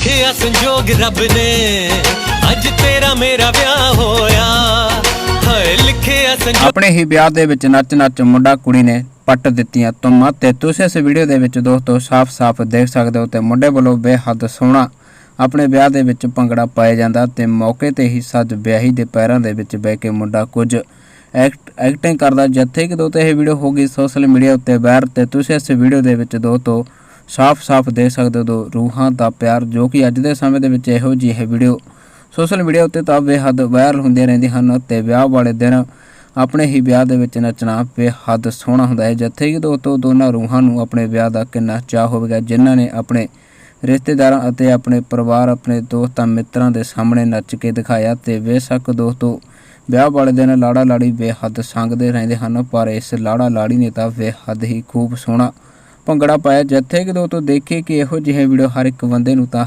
ਲਿਖਿਆ ਸੰਜੋਗ ਰੱਬ ਨੇ, ਅੱਜ ਤੇਰਾ ਮੇਰਾ ਵਿਆਹ ਹੋਇਆ। ਹਾਏ, ਲਿਖਿਆ ਸੰਜੋਗ ਆਪਣੇ ਹੀ ਵਿਆਹ ਦੇ ਵਿੱਚ ਨੱਚ ਨੱਚ ਮੁੰਡਾ ਕੁੜੀ ਨੇ ਪੱਟ ਦਿੱਤੀਆਂ ਤੁਮਾਂ ਤੇ ਤੁਸੀਂ ਇਸ ਵੀਡੀਓ ਦੇ ਵਿੱਚ ਦੋਸਤੋ ਸਾਫ਼-ਸਾਫ਼ ਦੇਖ ਸਕਦੇ ਹੋ ਤੇ ਮੁੰਡੇ ਵੱਲੋਂ ਬੇਹੱਦ ਸੋਹਣਾ ਆਪਣੇ ਵਿਆਹ ਦੇ ਵਿੱਚ ਭੰਗੜਾ ਪਾਇਆ ਜਾਂਦਾ ਤੇ ਮੌਕੇ ਤੇ ਹੀ ਸੱਜ ਵਿਆਹੀ ਦੇ ਪੈਰਾਂ ਦੇ ਵਿੱਚ ਬਹਿ ਕੇ ਮੁੰਡਾ ਕੁਝ ਐਕਟ, ਐਕਟਿੰਗ ਕਰਦਾ, ਜਿੱਥੇ ਕਿ ਦੋਸਤੋ ਇਹ ਵੀਡੀਓ ਹੋ ਗਈ ਸੋਸ਼ਲ ਮੀਡੀਆ ਉੱਤੇ ਵਾਇਰਲ ਤੇ ਤੁਸੀਂ ਇਸ ਵੀਡੀਓ ਦੇ ਵਿੱਚ ਦੋਸਤੋ ਸਾਫ਼-ਸਾਫ਼ ਦੇਖ ਸਕਦੇ ਹੋ ਦੋ ਰੂਹਾਂ ਦਾ ਪਿਆਰ, ਜੋ ਕਿ ਅੱਜ ਦੇ ਸਮੇਂ ਦੇ ਵਿੱਚ ਇਹੋ ਜਿਹੀ ਹੈ ਵੀਡੀਓ ਸੋਸ਼ਲ ਮੀਡੀਆ ਉੱਤੇ ਤਾਂ ਬੇਹੱਦ ਵਾਇਰਲ ਹੁੰਦੀਆਂ ਰਹਿੰਦੀਆਂ ਹਨ ਤੇ ਵਿਆਹ ਵਾਲੇ ਦਿਨ ਆਪਣੇ ਹੀ ਵਿਆਹ ਦੇ ਵਿੱਚ ਨੱਚਣਾ ਬੇਹੱਦ ਸੋਹਣਾ ਹੁੰਦਾ ਹੈ। ਜਿੱਥੇ ਕਿ ਦੋਸਤੋ ਦੋਨਾਂ ਰੂਹਾਂ ਨੂੰ ਆਪਣੇ ਵਿਆਹ ਦਾ ਕਿੰਨਾ ਚਾਹ ਹੋਵੇਗਾ। ਜਿਨ੍ਹਾਂ ਨੇ ਆਪਣੇ ਰਿਸ਼ਤੇਦਾਰਾਂ ਅਤੇ ਆਪਣੇ ਪਰਿਵਾਰ, ਆਪਣੇ ਦੋਸਤਾਂ, ਮਿੱਤਰਾਂ ਦੇ ਸਾਹਮਣੇ ਨੱਚ ਕੇ ਦਿਖਾਇਆ ਤੇ ਬੇਸ਼ੱਕ ਦੋਸਤੋ, ਵਿਆਹ ਵਾਲੇ ਦਿਨ ਲਾੜਾ ਲਾੜੀ ਬੇਹੱਦ ਸੰਗਦੇ ਰਹਿੰਦੇ ਹਨ, ਪਰ ਇਸ ਲਾੜਾ ਲਾੜੀ ਨੇ ਤਾਂ ਬੇਹੱਦ ਹੀ ਖੂਬ ਸੋਹਣਾ ਭੰਗੜਾ ਪਾਇਆ, ਜਿੱਥੇ ਕਿ ਦੋਸਤੋ ਦੇਖੇ ਕਿ ਇਹੋ ਜਿਹੇ ਵੀਡੀਓ ਹਰ ਇੱਕ ਬੰਦੇ ਨੂੰ ਤਾਂ